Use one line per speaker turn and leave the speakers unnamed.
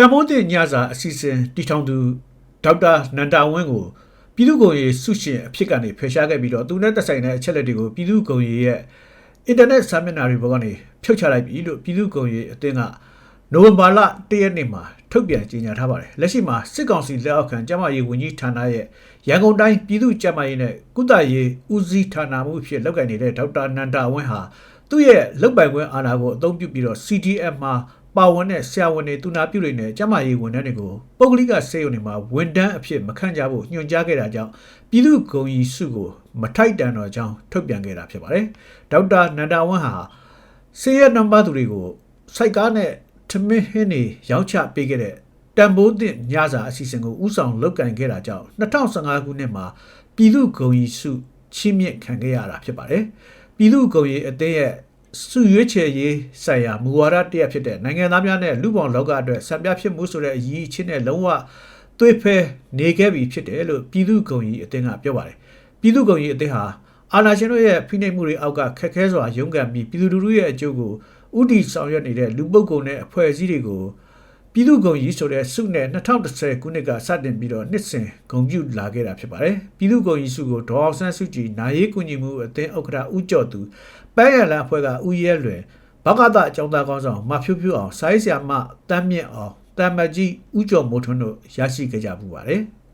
တမိုးတင်ညစာအစီအစဉ်တီထောင်သူဒေါက်တာနန္ဒာဝင်းကိုပြည်သူ့ကုန်ရေးဆုရှင်အဖြစ်ကနေဖယ်ရှားခဲ့ပြီးတော့သူနဲ့သက်ဆိုင်တဲ့အချက်လက်တွေကိုပြည်သူ့ကုန်ရေးရဲ့အင်တာနက်စာမျက်နှာတွေပေါ်ကနေဖြုတ်ချလိုက်ပြီလို့ပြည်သူ့ကုန်ရေးအသင်းကနိုဝင်ဘာလ၁ရက်နေ့မှာထုတ်ပြန်ကြေညာထားပါတယ်လက်ရှိမှာစစ်ကောင်စီလက်အောက်ခံကျန်းမာရေးဝန်ကြီးဌာနရဲ့ရန်ကုန်တိုင်းပြည်သူ့ကျန်းမာရေးနဲ့ကုသရေးဦးစီးဌာနမှုအဖြစ်လုပ်ကိုင်နေတဲ့ဒေါက်တာနန္ဒာဝင်းဟာသူ့ရဲ့လုပ်ပိုင်ခွင့်အာဏာကိုအသုံးပြုပြီးတော့ CDM မှာ ပါဝင်တဲ့ဆရာဝန်တွေတူနာပြုတွေနဲ့ကျန်းမာရေးဝန်ထမ်းတွေကိုပုဂ္ဂလိကစေယုံတွေမှာဝန်ထမ်းအဖြစ်မခန့်ကြဖို့ညွှန်ကြားခဲ့တာကြောင့်ပြည်သူ့ဂုဏ်ကြီးစုကိုမထိုက်တန်တော့ကြောင်းထုတ်ပြန်ခဲ့တာဖြစ်ပါတယ်ဒေါက်တာနန္ဒာဝင်းဟာဆေးရနံပါတ်သူတွေကိုစိုက်ကားနဲ့ထမင်းဟင်းတွေရောင်းချပေးခဲ့တဲ့တန်ဖိုးတင်ညစာအစီအစဉ်ကိုဥဆောင်လုပ်ကင်ခဲ့တာကြောင့်2015ခုနှစ်မှာပြည်သူ့ဂုဏ်ကြီးစုချီးမြှင့်ခံခဲ့ရတာဖြစ်ပါတယ်။ပြည်သူ့ဂုဏ်ကြီးအသင်းရဲ့ စုရွေးချယ်ရေးဆိုင်ရာမူဝါဒတစ်ရပ်ဖြစ်တဲ့နိုင်ငံသားများနဲ့လူပောင်လောကအတွက်စံပြဖြစ်မှုဆိုတဲ့အရေးအချင်းနဲ့လုံးဝသွေးဖဲနေခဲ့ပြီဖြစ်တယ်လို့ပြည်သူ့ဂုဏ်ကြီးအသင်းကပြောပါတယ်။ပြည်သူ့ဂုဏ်ကြီးအသင်းဟာအာဏာရှင်တို့ရဲ့ဖိနှိပ်မှုတွေအောက်ကခက်ခဲစွာရုန်းကန်ပြီးပြည်သူလူထုရဲ့အကျိုးကိုဥတီဆောင်ရွက်နေတဲ့လူပုဂ္ဂိုလ်နဲ့အဖွဲ့အစည်းတွေကို ပြည်သူ့ဂုဏ်ကြီးဆိုတဲ့စုနဲ့2010ခုနှစ်ကစတင်ပြီးတော့နှစ်စဉ်ဂုဏ်ပြုလာခဲ့တာဖြစ်ပါတယ်။ပြည်သူ့ဂုဏ်ကြီးစုကိုဒေါ်အောင်ဆန်းစုကြည်နိုင်ရေးကူညီမှုအသင်းဥက္ကဋ္ဌဦးကျော်သူပန်းရလန်အဖွဲ့ကဦးရဲလွင်ဘဂဒအကြောင်းသားကောင်းဆောင်မဖြိုးဖြိုးအောင်ဆိုင်းဆရာမတမ်းမြင့်အောင်တမ်မတ်ကြီးဦးကျော်မိုးထွန်းတို့ရရှိခဲ့ကြပူပါတယ်။